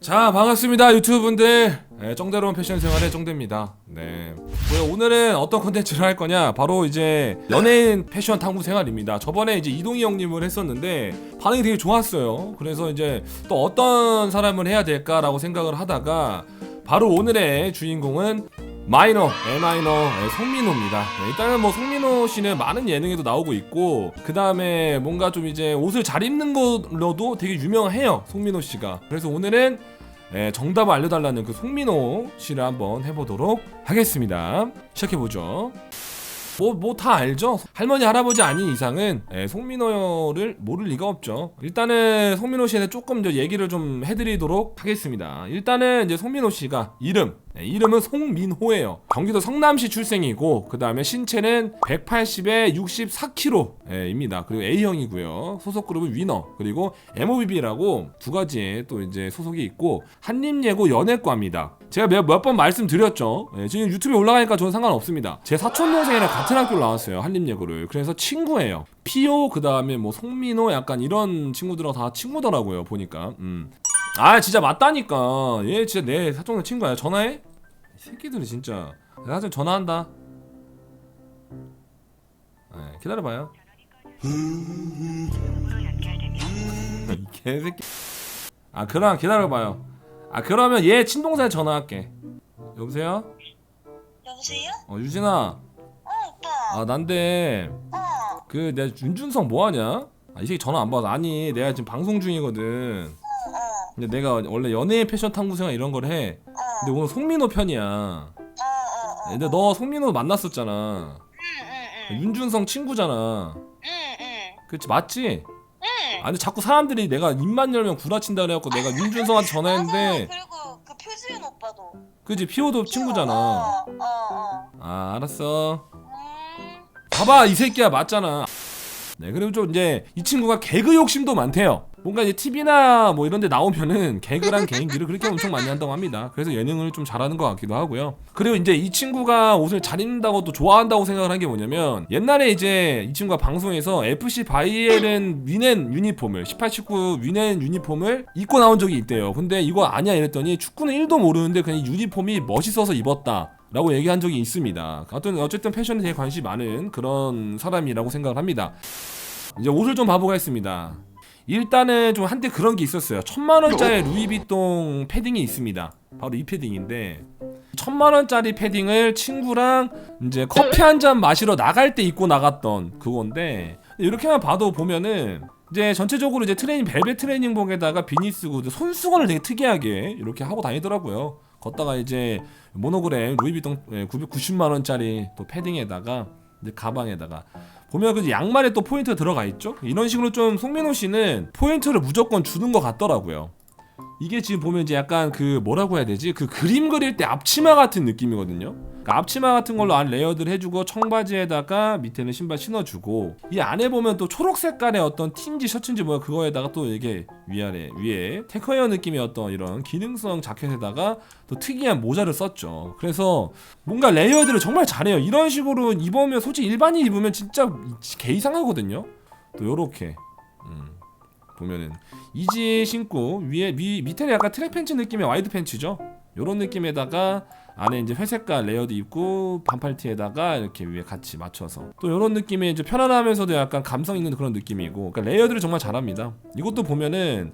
자 반갑습니다 유튜브분들. 네, 정대로운 패션 생활의 정대입니다. 네. 뭐야, 오늘은 어떤 컨텐츠를 할 거냐? 바로 이제 연예인 패션 탐구 생활입니다. 저번에 이제 이동희 형님을 했었는데 반응이 되게 좋았어요. 그래서 이제 또 어떤 사람을 해야 될까라고 생각을 하다가 바로 오늘의 주인공은 마이너, 에마이너, 네, 송민호입니다. 네, 일단은 뭐 송민호 씨는 많은 예능에도 나오고 있고 그 다음에 뭔가 좀 이제 옷을 잘 입는 걸로도 되게 유명해요. 송민호 씨가. 그래서 오늘은 예, 정답을 알려달라는 그 송민호 씨를 한번 해보도록 하겠습니다. 시작해 보죠. 뭐 뭐 다 알죠? 할머니 할아버지 아닌 이상은 예, 송민호를 모를 리가 없죠. 일단은 송민호 대해 조금 더 얘기를 좀 해드리도록 하겠습니다. 일단은 이제 송민호 씨가 이름 예, 이름은 송민호예요. 경기도 성남시 출생이고 그 다음에 신체는 180에 64kg입니다. 그리고 A형이고요. 소속 그룹은 위너 그리고 MOBB라고 두 가지의 또 이제 소속이 있고 한림예고 연예과입니다. 제가 몇 번 말씀드렸죠. 예, 지금 유튜브에 올라가니까 저는 상관없습니다. 제 사촌 동생이랑 같은 학교를 나왔어요. 한림예고를. 그래서 친구예요. 피오 그 다음에 뭐 송민호 약간 이런 친구들하고 다 친구더라고요. 보니까. 음. 아 진짜 맞다니까. 얘 진짜 내 사촌 동생 친구야. 전화해? 이 새끼들이 진짜. 내가 사실 전화한다. 네, 기다려봐요. 이 개새끼. 아 그럼 기다려봐요. 아 그러면 얘 친동생 전화할게. 여보세요? 여보세요? 어 유진아. 어 오빠 아 난데 어 그 내가 윤준성 뭐하냐? 아, 이 새끼 전화 안 받아. 아니 내가 지금 방송 중이거든. 어, 근데 내가 원래 연예인 패션 탐구 생활 이런 걸 해. 어, 근데 오늘 송민호 편이야. 어, 어, 어. 근데 너 송민호 만났었잖아. 응, 응, 응, 윤준성 친구잖아. 응, 응, 그렇지 맞지? 응. 아 근데 자꾸 사람들이 내가 입만 열면 구라친다 그래갖고 내가 윤준성한테 전화했는데. 그리고 그 표지은 오빠도 그지 피오도 친구잖아. 어, 어, 어. 아 알았어. 음, 봐봐 이 새끼야 맞잖아. 네 그리고 좀 이제 이 친구가 개그 욕심도 많대요. 뭔가 이제 TV나 뭐 이런 데 나오면은 개그란 개인기를 그렇게 엄청 많이 한다고 합니다. 그래서 예능을 좀 잘하는 것 같기도 하고요. 그리고 이제 이 친구가 옷을 잘 입는다고 또 좋아한다고 생각을 한 게 뭐냐면 옛날에 이제 이 친구가 방송에서 FC 바이에른 위넨 유니폼을 18, 19 위넨 유니폼을 입고 나온 적이 있대요. 근데 이거 아니야 이랬더니 축구는 1도 모르는데 그냥 유니폼이 멋있어서 입었다. 라고 얘기한 적이 있습니다. 어떤 어쨌든 패션에 대해 관심이 많은 그런 사람이라고 생각을 합니다. 이제 옷을 좀 봐보겠습니다. 일단은 좀 한때 그런 게 있었어요. 천만 원짜리 루이비통 패딩이 있습니다. 바로 이 패딩인데 천만 원짜리 패딩을 친구랑 이제 커피 한 잔 마시러 나갈 때 입고 나갔던 그건데 이렇게만 봐도 보면은 이제 전체적으로 이제 트레이닝 벨벳 트레이닝복에다가 비니스 구두 손수건을 되게 특이하게 이렇게 하고 다니더라고요. 걷다가 이제 모노그램 루이비통 990만 원짜리 또 패딩에다가 가방에다가 보면 그 양말에 또 포인트가 들어가 있죠. 이런 식으로 좀 송민호 씨는 포인트를 무조건 주는 것 같더라고요. 이게 지금 보면 이제 약간 그 뭐라고 해야 되지? 그 그림 그릴 때 앞치마 같은 느낌이거든요. 그러니까 앞치마 같은 걸로 안 레이어드를 해주고 청바지에다가 밑에는 신발 신어주고 이 안에 보면 또 초록 색깔의 어떤 티인지 셔츠인지 뭐야 그거에다가 또 이게 위아래 위에 테커웨어 느낌의 어떤 이런 기능성 자켓에다가 또 특이한 모자를 썼죠. 그래서 뭔가 레이어드를 정말 잘해요. 이런 식으로 입으면 솔직히 일반인 입으면 진짜 개 이상하거든요. 또 요렇게 음, 보면은 이지 신고 위에 위 밑에는 약간 트랙 팬츠 느낌의 와이드 팬츠죠. 요런 느낌에다가 안에 이제 회색깔 레이어드 입고 반팔티에다가 이렇게 위에 같이 맞춰서 또 요런 느낌의 이제 편안하면서도 약간 감성 있는 그런 느낌이고 그러니까 레이어드를 정말 잘합니다. 이것도 보면은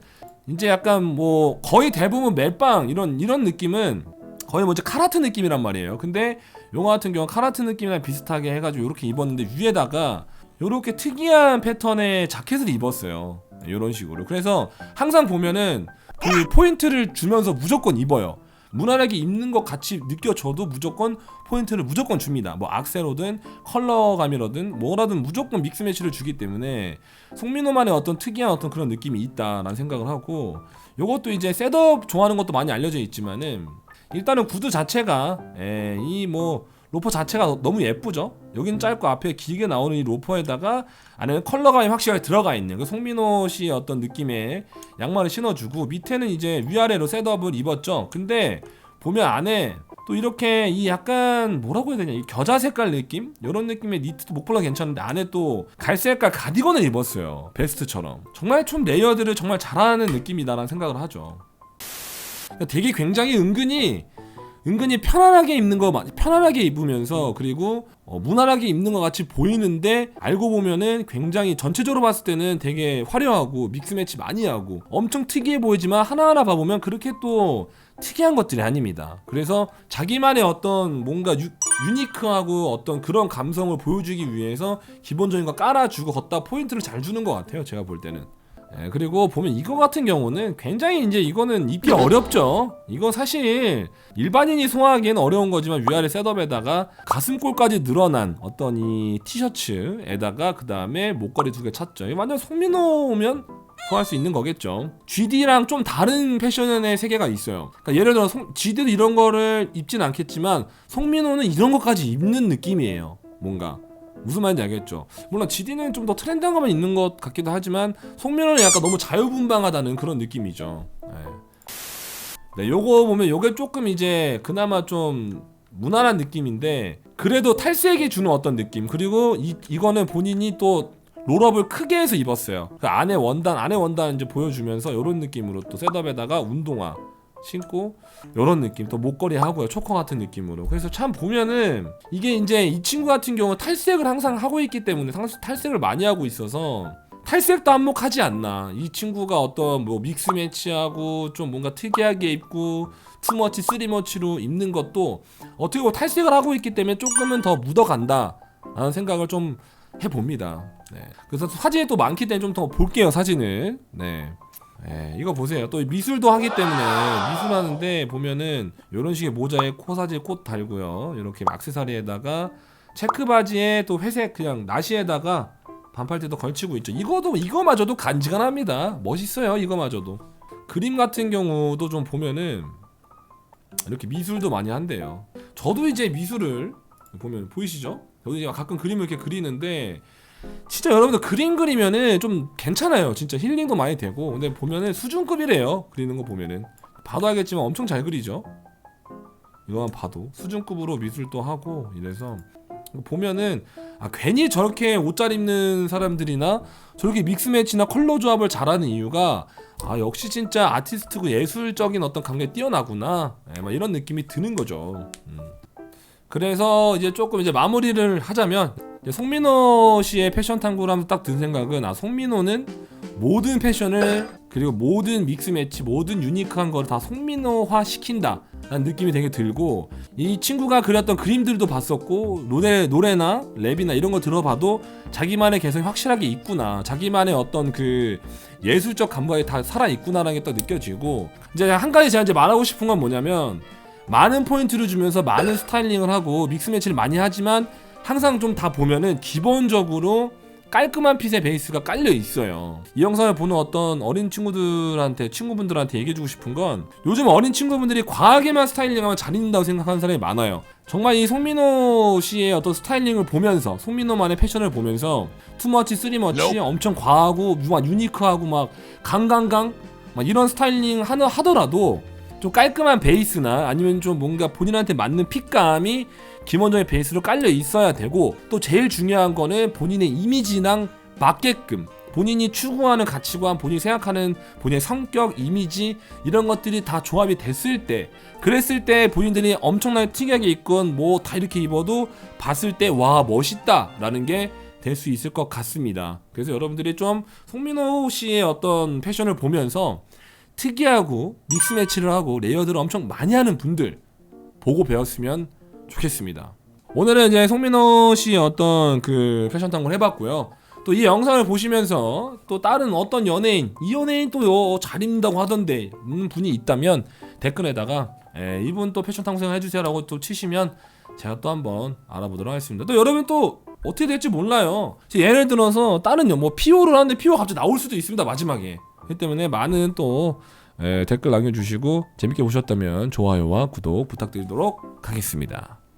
이제 약간 뭐 거의 대부분 멜빵 이런 이런 느낌은 거의 뭐 이제 카라트 느낌이란 말이에요. 근데 요거 같은 경우 는 카라트 느낌이랑 비슷하게 해가지고 이렇게 입었는데 위에다가 요렇게 특이한 패턴의 자켓을 입었어요. 이런 식으로. 그래서 항상 보면은 그 포인트를 주면서 무조건 입어요. 무난하게 입는 것 같이 느껴져도 무조건 포인트를 무조건 줍니다. 뭐 악세로든 컬러감이라든 뭐라든 무조건 믹스 매치를 주기 때문에 송민호만의 어떤 특이한 어떤 그런 느낌이 있다라는 생각을 하고 요것도 이제 셋업 좋아하는 것도 많이 알려져 있지만은 일단은 구두 자체가 예, 이뭐 로퍼 자체가 너무 예쁘죠. 여긴 짧고 앞에 길게 나오는 이 로퍼에다가 안에는 컬러감이 확실하게 들어가 있는 그 송민호 씨의 어떤 느낌의 양말을 신어주고 밑에는 이제 위아래로 셋업을 입었죠. 근데 보면 안에 또 이렇게 이 약간 뭐라고 해야 되냐? 이 겨자 색깔 느낌? 이런 느낌의 니트도 목폴라 괜찮은데 안에 또 갈색깔 가디건을 입었어요. 베스트처럼. 정말 좀 레이어드를 정말 잘하는 느낌이다라는 생각을 하죠. 그러니까 되게 굉장히 은근히 은근히 편안하게 입는 거 마- 편안하게 입으면서 그리고 어, 무난하게 입는 것 같이 보이는데 알고 보면은 굉장히 전체적으로 봤을 때는 되게 화려하고 믹스매치 많이 하고 엄청 특이해 보이지만 하나하나 봐보면 그렇게 또 특이한 것들이 아닙니다. 그래서 자기만의 어떤 뭔가 유, 유니크하고 어떤 그런 감성을 보여주기 위해서 기본적인 거 깔아주고 걷다 포인트를 잘 주는 것 같아요. 제가 볼 때는. 예, 그리고 보면 이거 같은 경우는 굉장히 이제 이거는 입기 어렵죠. 이거 사실 일반인이 소화하기에는 어려운 거지만 위아래 셋업에다가 가슴골까지 늘어난 어떤 이 티셔츠에다가 그 다음에 목걸이 두 개 찼죠. 이거 완전 송민호 오면 소화할 수 있는 거겠죠. GD랑 좀 다른 패션의 세계가 있어요. 그러니까 예를 들어 송, GD도 이런 거를 입진 않겠지만 송민호는 이런 것까지 입는 느낌이에요. 뭔가 무슨 말인지 알겠죠. 물론 GD는 좀 더 트렌드한 것만 있는 것 같기도 하지만 송민호는 약간 너무 자유분방하다는 그런 느낌이죠. 네. 네, 요거 보면 요게 조금 이제 그나마 좀 무난한 느낌인데 그래도 탈색이 주는 어떤 느낌 그리고 이 이거는 본인이 또 롤업을 크게 해서 입었어요. 그 안에 원단 안에 원단 이제 보여주면서 요런 느낌으로 또 셋업에다가 운동화 신고 요런 느낌 또 목걸이 하고요. 초커 같은 느낌으로. 그래서 참 보면은 이게 이제 이 친구 같은 경우 탈색을 항상 하고 있기 때문에 상- 탈색을 많이 하고 있어서 탈색도 한몫하지 않나. 이 친구가 어떤 뭐 믹스 매치하고 좀 뭔가 특이하게 입고 투머치 쓰리머치로 입는 것도 어떻게 보면 탈색을 하고 있기 때문에 조금은 더 묻어간다 라는 생각을 좀 해봅니다. 네. 그래서 사진이 또 많기 때문에 좀 더 볼게요 사진을. 네. 예, 이거 보세요. 또 미술도 하기 때문에 미술하는데 보면은 이런 식의 모자에 코사지 꽃 달고요. 이렇게 액세서리에다가 체크 바지에 또 회색 그냥 나시에다가 반팔티도 걸치고 있죠. 이거도 이거마저도 간지간합니다. 멋있어요. 이거마저도. 그림 같은 경우도 좀 보면은 이렇게 미술도 많이 한대요. 저도 이제 미술을 보면 보이시죠? 저도 이제 가끔 그림을 이렇게 그리는데 진짜 여러분들 그림 그리면은 좀 괜찮아요. 진짜 힐링도 많이 되고. 근데 보면은 수준급이래요. 그리는 거 보면은. 봐도 알겠지만 엄청 잘 그리죠. 이거만 봐도 수준급으로 미술도 하고 이래서 보면은 아 괜히 저렇게 옷 잘 입는 사람들이나 저렇게 믹스매치나 컬러 조합을 잘하는 이유가 아 역시 진짜 아티스트고 예술적인 어떤 감각이 뛰어나구나 예, 막 이런 느낌이 드는 거죠. 음. 그래서 이제 조금 이제 마무리를 하자면 송민호 씨의 패션 탐구를 하면서 딱든 생각은 아 송민호는 모든 패션을 그리고 모든 믹스 매치 모든 유니크한 거를 다 송민호화 시킨다. 라는 느낌이 되게 들고 이 친구가 그렸던 그림들도 봤었고 노래 노래나 랩이나 이런 거 들어봐도 자기만의 개성이 확실하게 있구나. 자기만의 어떤 그 예술적 감각이 다 살아 있구나라는 게또 느껴지고 이제 한 가지 제가 이제 말하고 싶은 건 뭐냐면 많은 포인트를 주면서 많은 스타일링을 하고 믹스 매치를 많이 하지만 항상 좀 다 보면은 기본적으로 깔끔한 핏의 베이스가 깔려 있어요. 이 영상을 보는 어떤 어린 친구들한테 친구분들한테 얘기해주고 싶은 건 요즘 어린 친구분들이 과하게만 스타일링하면 잘 입는다고 생각하는 사람이 많아요. 정말 이 송민호 씨의 어떤 스타일링을 보면서 송민호만의 패션을 보면서 투머치 쓰리머치 엄청 과하고 막 유니크하고 막 강강강 막 이런 스타일링 하나 하더라도 좀 깔끔한 베이스나 아니면 좀 뭔가 본인한테 맞는 핏감이 기본적인 베이스로 깔려 있어야 되고 또 제일 중요한 거는 본인의 이미지랑 맞게끔 본인이 추구하는 가치관, 본인이 생각하는 본인의 성격, 이미지 이런 것들이 다 조합이 됐을 때 그랬을 때 본인들이 엄청나게 특이하게 입건 뭐 다 이렇게 입어도 봤을 때 와 멋있다라는 게 될 수 있을 것 같습니다. 그래서 여러분들이 좀 송민호 씨의 어떤 패션을 보면서 특이하고 믹스 매치를 하고 레이어드를 엄청 많이 하는 분들 보고 배웠으면 좋겠습니다. 오늘은 이제 송민호 씨의 어떤 그 패션 탐구를 해봤고요. 또 이 영상을 보시면서 또 다른 어떤 연예인, 이 연예인 또잘 입는다고 하던데 음, 분이 있다면 댓글에다가 에, 이분 또 패션 탐구 해주세요라고 또 치시면 제가 또 한번 알아보도록 하겠습니다. 또 여러분 또 어떻게 될지 몰라요. 제 예를 들어서 다른 뭐 피오를 하는데 피오 갑자기 나올 수도 있습니다 마지막에. 그렇기 때문에 많은 또 에, 댓글 남겨주시고 재밌게 보셨다면 좋아요와 구독 부탁드리도록 하겠습니다.